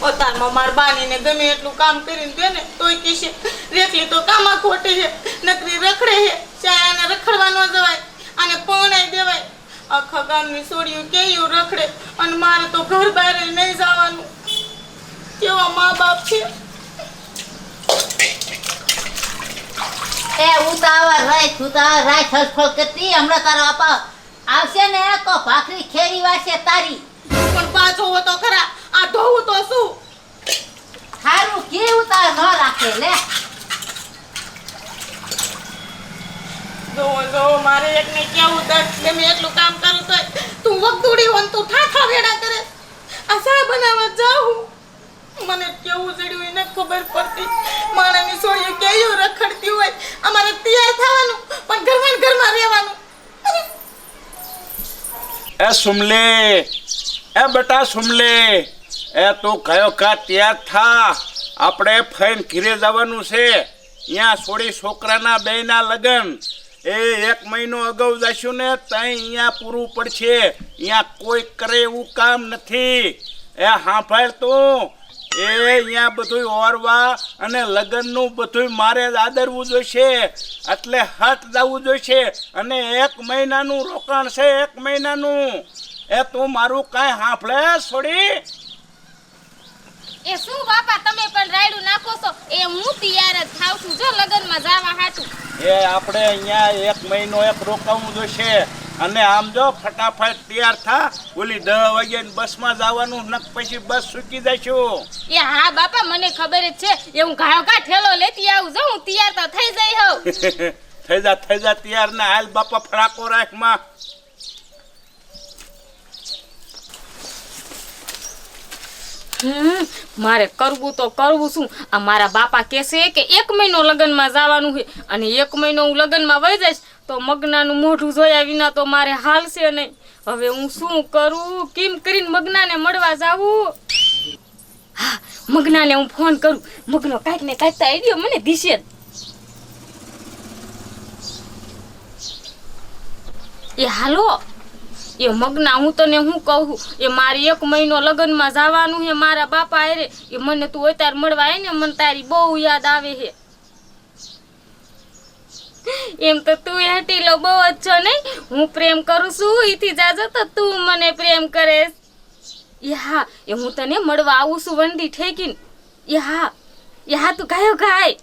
પોતામાં માર બાનીને ગમે એટલું કામ કરીને દે ને તોય કહેશે રેખલી તો કામા ખોટી છે નકરી રખડે છે ચાયાને રખડવા ન જવાય અને પણાઈ દેવાય. આખા ગામની સોડિયું કેયું રખડે અને મારે તો ઘર બહાર નહીં જવાનું. કેવા મા બાપ છે. એ ઉતાવળ રાખ ઉતાવળ રાખ હસફળ કરતી હમણાં તારો આપા આવશે ને તો ભાખરી ખેરી વાશે તારી. પણ પાછો તો ખરા. આ ધોવું તો શું? હારું કેવું તાર ન રાખે લે. જોવો જોવો મારે એકને કેવું તક ગમે એટલું કામ કરું તો તું વખતુડી હોન તું ઠાઠા વેડા કરે. આ શા બનાવવા જાઉં. મને કેવું જડ્યું એને ખબર પડતી. માણસની સોળીઓ કેયું રખડતી હોય. અમારે તૈયાર થવાનું પણ ઘરમાં ઘરમાં રહેવાનું. એ સુમલે એ બેટા સુમલે. એ તું કયો કા તૈયાર થા? આપણે ફઈને ઘીરે જવાનું છે. અહીંયા છોડી છોકરાના બેના લગ્ન. એ એક મહિનો અગાઉ જશું ને તઈ અહીંયા પૂરું પડશે. અહીંયા કોઈ કરે એવું કામ નથી. એ સાંભળ તું. એ અહીંયા બધું ઓરવા અને લગ્નનું બધું મારે આદરવું જોઈશે એટલે હટ જવું જોઈશે અને એક મહિનાનું રોકાણ છે, એક મહિનાનું. એ તું મારું કાંઈ હાંફળે છોડી? એ શું બાપા તમે પણ રાયડું નાખો છો? એ હું તૈયાર જ થાવ છું. જો લગનમાં જાવા હાટું. એ આપણે અહીંયા એક મહિનો એક રોકાવું જોઈશે અને આમ જો ફટાફટ તૈયાર થા. ઓલી દસ વાગ્યાની બસમાં જવાનું નક પછી બસ સુકી જઈશું. એ હા બાપા મને ખબર જ છે. એ હું ઘાવ ઘા ઠેલો લેતી આવું જો હું તૈયાર તો થઈ જઈ હોઉં. થઈ જા થઈ જા તૈયાર ને. હાલ બાપા ફડાકો રાખમાં. હમ, મારે કરવું તો કરવું શું આ મારા બાપા કહેશે કે એક મહિનો લગ્નમાં જવાનું છે અને એક મહિનો હું લગ્નમાં વહી જઈશ તો મગનાનું મોઢું જોયા વિના તો મારે હાલશે નહીં. હવે હું શું કરું? કેમ કરીને મગનાને મળવા જાવું? હા મગનાને હું ફોન કરું. મગનો કાંઈક ને કાંઈક તો મને દિશે. એ હાલો એ મગના હું તને હું કહું એ મારી એક મહિનો લગ્નમાં જવાનું હે મારા બાપા હારે. એ મને તું અત્યારે મળવા આવે ને, મને તારી બહુ યાદ આવે હે એમ તો તું હટી લો, બહુ જ છો નહીં? હું પ્રેમ કરું છું એથી જાજો તો તું મને પ્રેમ કરે. એ હા, એ હું તને મળવા આવું છું, વંડી ઠેકીને. એ હા એ હા, તું ગાયો ગાય.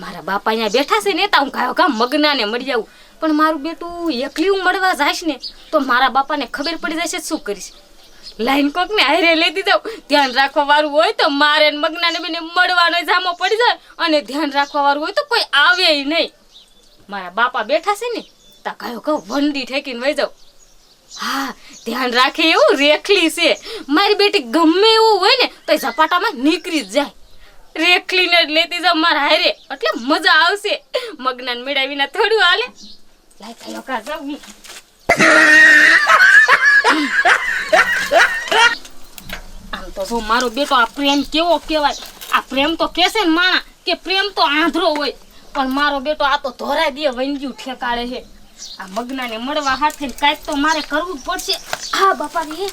મારા બાપા અહીંયા બેઠા છે ને, તા હું ગાયો ગામ મગનાને મળી આવું. પણ મારું બેટું એકલી મળવા જાય ને, તો મારા બાપાને ખબર પડી જશે શું કરીશ. લાઈન કોક ને હારે લેતી જાઉં. ધ્યાન રાખવા વાળું હોય તો મારે મગનાને બેને મળવાનો જામો પડી જાય. અને ધ્યાન રાખવા વાળું હોય તો કોઈ આવે નહીં. મારા બાપા બેઠા છે ને, તા કયો કહો વંડી ઠેકીને વહી જાઉં. હા, ધ્યાન રાખે એવું રેખલી છે. મારી બેટી ગમે એવું હોય ને તો ઝપાટામાં નીકળી જ જાય. રેખલીને જ લેતી જાઉં મારા હારે. એટલે મજા આવશે. મગનાને મેળાવીના થોડું હાલે. લાય કયો કા જાઉં આમ તો જો મારો બેટો આ પ્રેમ કેવો કહેવાય આ પ્રેમ તો કહેશે ને માણા? કે પ્રેમ તો આંધળો હોય. પણ મારો બેટો આ તો ધોરા દે વંજ્યું ઠેકાડે છે. આ મગનાને મળવા હાથે કાંઈક તો મારે કરવું જ પડશે. હા બાપા રે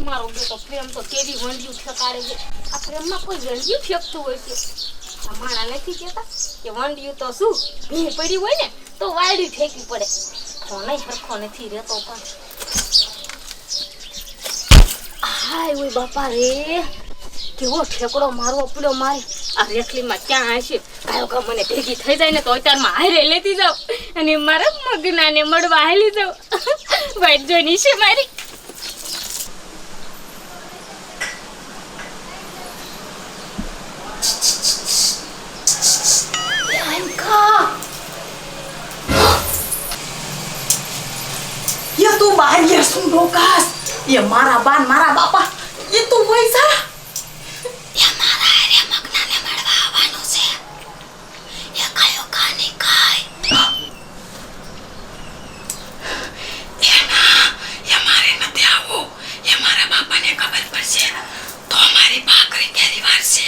મારો બેટો પ્રેમ તો કેવી વંજ્યું ઠેકાડે છે આ પ્રેમમાં કોઈ વંજ્યું ફેંકતું હોય છે માણા નથી કહેતા કે વંડ્યું તો શું, ભીડ પડી હોય ને તો વાયડી ફેંકવી પડે. તો સરખો નથી રહેતો પણ. હાય ઓય બાપા રે, કેવો ઠેકડો મારવો પડ્યો મારે. આ રેખલીમાં ક્યાં હશે? કાયો કા મને ભેગી થઈ જાય ને તો અત્યારમાં હારે લેતી જાવ અને મારા મગનાને મળવા હાલી જાઉં. વાઈટ જોઈની છે મારી એ તું બારીએ શું ડોકાસ એ મારા marah મારા બાપા એ તું વૈસા એ મારે નથી આવવું એ મારા બાપાને ખબર પડશે તો મારી ભાખરી કેરી વારશે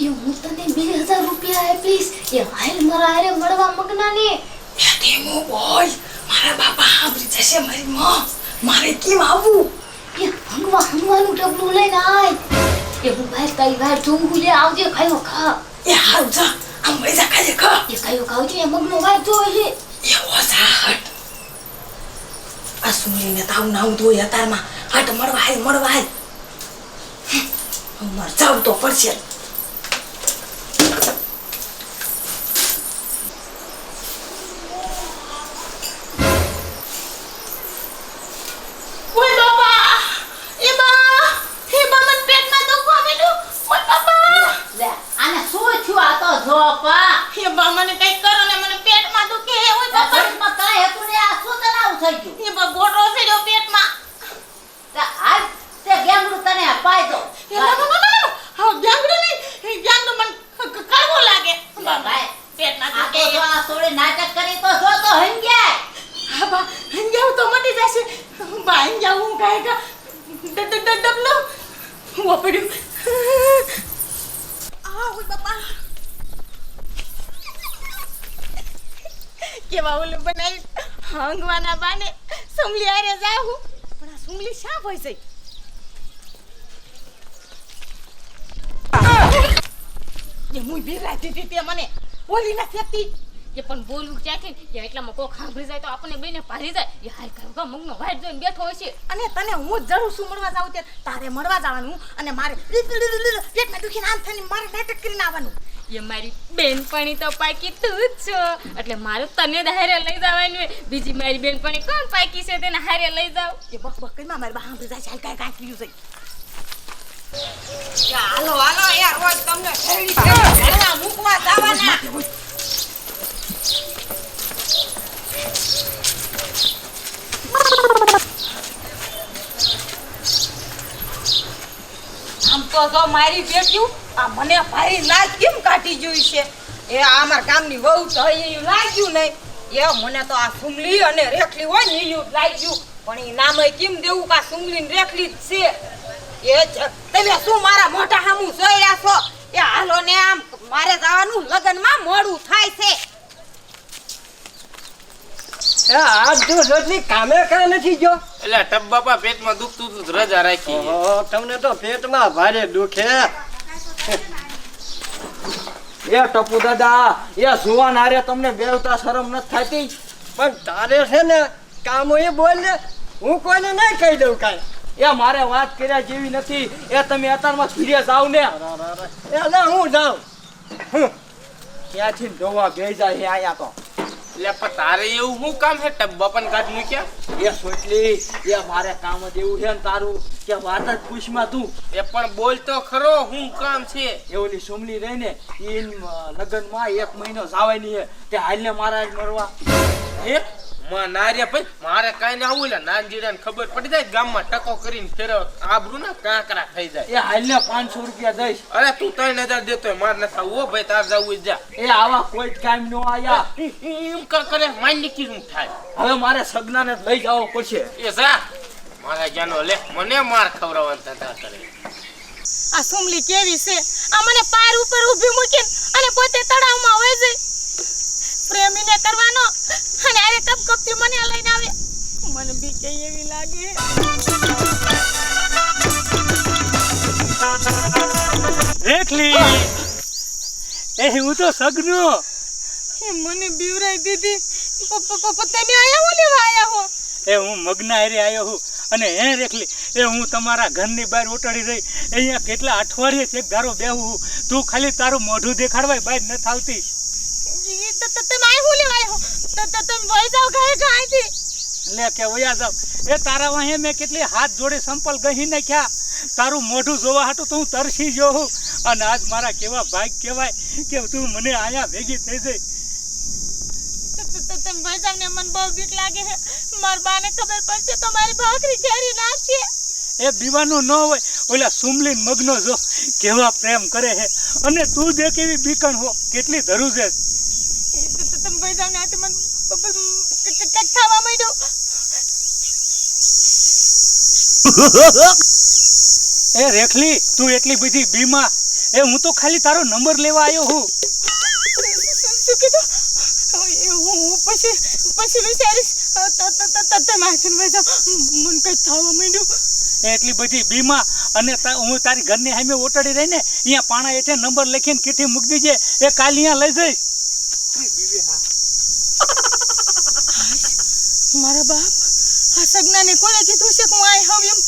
એ હું તને બે હજાર રૂપિયા આપીશ એ હાલ મારા હારે મળવા મગનાને એ ધીમું બોલ મારા મારા બાપા સાંભળી જશે મારી માં આવવું એ હંગવા હંગવાનું ડબલું લઈને આય એ હું બહાર તારી બહાર જોઉં હું લે આવજે ખાયો ખા એ હાલ જા આમ મજા ખાજે ખા એ ખાયો ખાવ છે મગનો વાત જોઈ એ ઓછા હટ આ સુનીને તાવ નાવ ધોઈ હતારમાં હટ મળવા હાય મળવા હાય મર જાવ તો પડશે ઓય બાપા એ બા એ બા મને પેટમાં દુખવા માંડ્યું ઓય બાપા લે આને શું થયું આ તો જો પા એ બા મને કઈ કરો ને મને પેટમાં દુખે હે ઓય બાપા પેટમાં કાંઈ હતું ને આ શું તને આવું થઈ ગયું એ બા ગોટો છે પેટમાં તે હાલ તે ગેંગડું તને અપાય દો એ ના ના ના ના હા ગ્યાંગડો નહીં એ ગ્યાંગડો મને ક- ક- કડવો લાગે ભાઈ પેટમાં આ તો દુખે જો આ થોડી નાટક કરી તો જો તો હંગ્યા હા બા હંજાવ તો મટી જશે બા હંજાવ હું કાય કા ડબલો હું પડ્યું આ ઓય બાપા કેવા ઓલું બનાવી હંગવાના બાને સુમલી આરે જાવું પણ આ સુમલી શા હોય છે એ મુઈ બિરાતી હતી તે મને. બોલી નથી શકતી એ પણ બોલવું ક્યાંથી ને કે એટલામાં કોક સાંભળી જાય તો આપણને બેને ભારી જાય. એ હાલ કાયો કા મગનો વાટ જોઈને બેઠો હશે. અને તને હું જરૂર છું મળવા જાઉં તે તારે મળવા જવાનું અને મારે પેટમાં દુખીને આમ થઈને મારે નાટક કરીને આવવાનું. એ મારી બેનપણી તો પાકી તું જ છો. એટલે મારું તને જ હારે લઈ જવાની હોય બીજી મારી બેનપણી કોણ પાકી છે તેને હારે લઈ જાવ એ બક બક કરીને મારે બહાર જાય ચાલ કાંઈ કાંઈ પીયું જાય હાલો હાલો યાર રોજ તમને શેરડી મૂકવા જવાના આમ તો જો મારી બેટ્યું આ મને ભારી લાજ કેમ કાઢી જોઈ છે? એ આ અમારા ગામની વહુ તો હઈ લાગ્યું નહીં. એ મને તો આ સુમલી અને રેખલી હોય ને એ લાગ્યું. પણ એ નામે કેમ દેવું કે સુમલી ને રેખલી જ છે? એ તમે શું મારા મોટા જોઈ રહ્યા છો? એ હાલો ને આમ, મારે જવાનું લગ્નમાં મોડું થાય છે. આ જો રોજની કામે કા નથી ગયો? એટલે ટબ બાપા પેટમાં દુખતું તું રજા રાખી. તમને તો પેટમાં ભારે દુખે એ ટપુ દાદા, એ જુવાન હારે તમને બેવતા શરમ નથી થતી? પણ તારે છે ને કામ એ બોલ ને, હું કોઈને નહીં કહી દઉં કાંઈ. એ મારે વાત કર્યા જેવી નથી. એ તમે અત્યારમાં ફીરે જાવ ને. એ ના, હું જાઉં. ત્યાંથી જોવા બે જાય અહીંયા તો. એટલે પણ તારે એવું શું કામ છે? ટબ બાપાને કાઢ મૂક્યા? એ સોટલી એ મારે કામ જ એવું છે ને તારું કે વાત જ પૂછમાં તું. એ પણ બોલ તો ખરો શું કામ છે? એ સુમલી સોમલી રહી ને ઈ લગ્નમાં એક મહિનો જાવાની છે તે હાલને મારા જ મરવા. હે? માં નાર્યા ભાઈ મારે કાંઈ ના આવું એટલે નાનજીડાને ખબર પડી જાય ગામમાં ટકો કરીને ફેરવ આબરૂ ના કાંકરા થઈ જાય. એ હાલને પાંચસો રૂપિયા દઈશ. અરે તું ત્રણ હજાર દેતો હોય, માર નથી આવું ભાઈ તાર જવું જા. એ આવા કોઈ જ કામ નો આયા. એમ કર કરે માઇન નીકળી શું થાય. હવે મારે સગનાને લઈ જવો પડશે. એ જા. મારા જ્ઞાનો લે મને માર ખવડાવવાનું ધંધા કરે. આ સુમલી કેવી છે? આ મને પાર ઉપર ઊભી મૂકીને અને પોતે તળાવમાં વહી જાય પ્રેમીને કરવાનો અને આરે કપકપથી મને લઈને આવે મને બી કઈ એવી લાગે. રેખલી એ હું તો સગનો. એ મને બીવરાઈ દીધી. તમે આયા હો લેવા આયા હો? એ હું મગના હારે આવ્યો હું. અને હે રેખલી એ હું તમારા ઘરની બહાર ઉટાડી રહી. અહીંયા કેટલા અઠવાડિયે છે ગારો બેહું તું ખાલી તારું મોઢું દેખાડવાય બહાર ન થાવતી તમે આયા હો લેવા આવ્યો તમે જાઓ ઘાય ઘાયથી લે કે વયા જાવ એ તારા વાહે મેં કેટલી હાથ જોડે સંપલ ગહી નાખ્યા. તારું મોઢું જોવા હાટું તો હું તરસી જોઉં હું. અને આજ મારા કેવા ભાગ કહેવાય કે તું મને અહીંયા ભેગી થઈ જઈ. તમે વહી ને મને બહુ બીક લાગે છે. મારા બાને ખબર પડશે તો મારી ભાખરી ખેરી નાખશે. એ દીવાનું ન હોય ઓલા સુમલીન મગનો જો કેવા પ્રેમ કરે છે. અને તું જે કેવી બીકણ હો કેટલી ધરું છે. તમે જાઓ મને બ- બ- ક- ક- માંડ્યું. એ રેખલી તું એટલી બધી બીમા એ હું તો ખાલી તારો નંબર લેવા આવ્યો હું. શું કીધું? હું હું પછી પછી વિચારીશ. તમે આખીને મને કંઈ થવા માંડ્યું. એટલી બધી બીમા અને હું તારી ઘરની સામે ઓટડી રહીને અહીંયા પાણા હેઠે નંબર લખીને કીઠી મૂકી દીજે. એ કાલ અહીંયા લઈ જઈશ મારા બાપ આ સગનાને કોણે કીધું છે કે હું આઈ હોવ એમ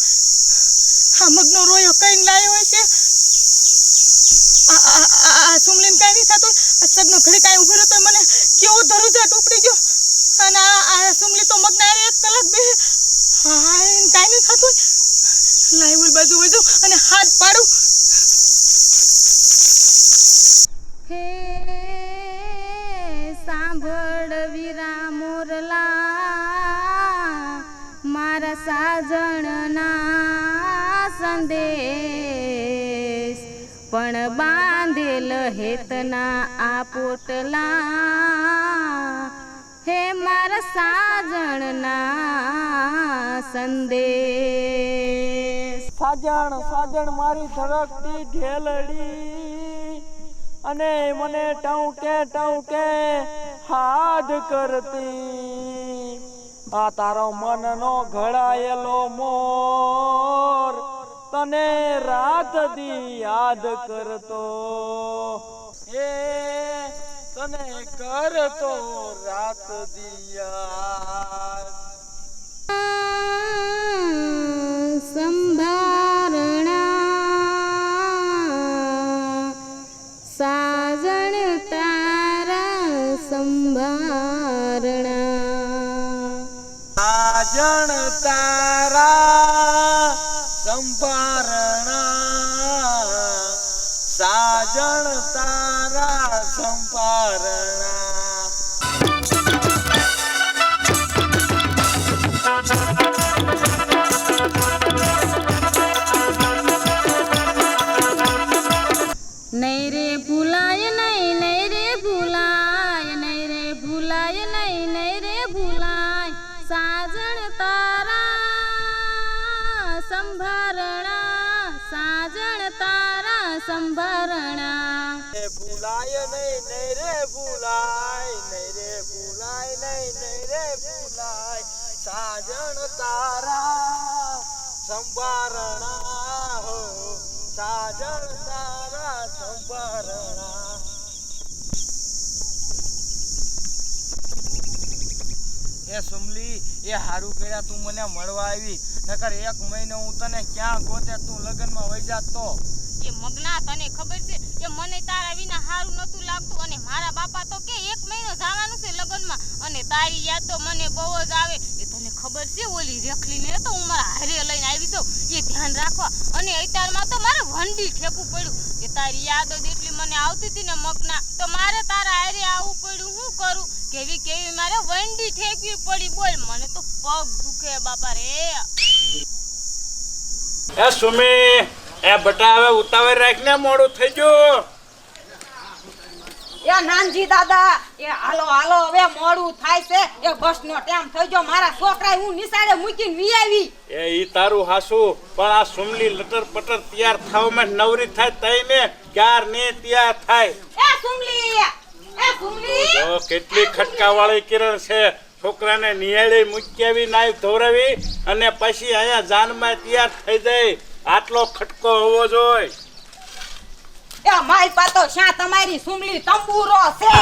આ મગનો રોયો કઈને લાયો હોય છે આ આ- આ- આ સુમલીન કાંઈ નહીં થતું આ સગનો ઘડી કાંઈ ઊભો રહ્યો તો મને કેવો ધરુજાટ ઉપડી ગયો અને આ આ સુમલી તો મગના હારે એક કલાક બે હા એને કાંઈ નહીં થતું લાઈ ઓલી બાજુ વજુ અને હાથ પાડું હે સાંભળ વીરા મોરલા મારા સાજણના સંદેશ પણ બાંધેલ હેતના આ પોટલા હે મારા સાજણના સંદેશ સાજણ સાજણ મારી ધડકતી ઢેલડી. અને મને ટઉકે ટઉકે હાથ કરતી. આ તારો મનનો ઘડાયેલો મોર તને રાત દી યાદ કરતો. એ તને કરતો રાત દી નહીં રે ભૂલાય, નહીં રે ભૂલાય, નહીં નહીં રે ભૂલાય. સાજણ તારા સંભારણા હો, સાજણ તારા સંભારણા. એ સુમલી, એ હારું કર્યા તું મને મળવા આવી. નકર એક મહિનો હું તને ક્યાં ગોતે તું લગ્નમાં વહી જાત તો? એ મગના તને ખબર છે કે મને તારા વિના હારું નતું લાગતું અને મારા બાપા તો કે એક મહિનો જવાનું છે લગ્નમાં અને તારી યાદ તો મને બહુ જ આવે. એ તને ખબર છે, ઓલી રેખલીને તો હું મારા હારે લઈને આવી છું એ ધ્યાન રાખવા. અને અત્યારમાં તો મારે વંડી ઠેકવું પડ્યું કે તારી યાદ જ એટલી મને આવતી હતી ને મગના. તો મારે તારા હારે આવવું પડ્યું, હું કરું? કેવી કેવી મારે વંડી ઠેકવી પડી? બોલ, મને તો પગ દુખે બાપા રે. એ સુમી એ બટા હવે ઉતાવળ રાખને મોડું થઈ ગયું. એ નાનજી દાદા એ હાલો હાલો હવે મોડું થાય છે. એ બસ નો ટાઈમ થઈ ગયો. મારા છોકરા હું નિશાળે મૂકીને વી આવી. એ ઈ તારું હાસુ. પણ આ સુમલી લટર પટર તૈયાર થવામાં નવરી થાય તઈને ક્યાર ને તૈયાર થાય? એ સુમલી એ સુમલી. જો કેટલી ખટકાવાળી કિરણ છે. છોકરાને નિયાળી મૂકી આવી નાઈ ધોરાવી અને પછી અહીંયા જાનમાં તૈયાર થઈ જાય. આટલો ખટકો હોવો જોઈએ. એ મારી પાતો શા તમારી સુમલી તંબુરો છે.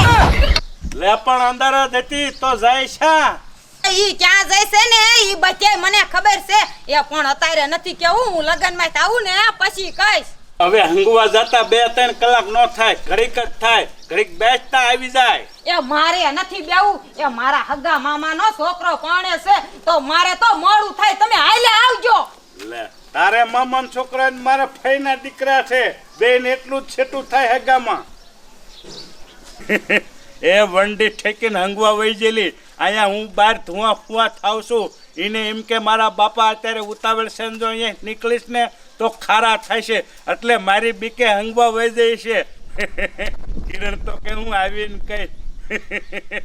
લે પણ અંદર જ હતી તો જાય શા ઈ ક્યાં જઈશે ને? ઈ બધે મને ખબર છે. એ પણ અત્યારે નથી કેવું હું લગનમાં આવું ને પછી કહીશ. હવે હંગવા જતા બે ત્રણ કલાક નો થાય ઘડીક જ થાય ઘડીક બેસતા આવી જાય. એ મારે નથી બેવું એ મારા હગા મામાનો છોકરો પરણે છે તો મારે તો મોડું થાય તમે હાલે આવજો. તારે મામાન છોકરા મારા ફઈના દીકરા છે, બેન એટલું જ છેટું થાય હગામાં. એ વંડી ઠેકીને હંગવા વહી ગયેલી. અહીંયા હું બહાર ધુઆ ફુઆ થાવ છું. એને એમ કે મારા બાપા અત્યારે ઉતાવળ છે જો અહીંયા નીકળીશ ને તો ખારા થાય છે. એટલે મારી બીકે હંગવા વહી જાય છે. કિરણ તો કે હું આવીને કઈ.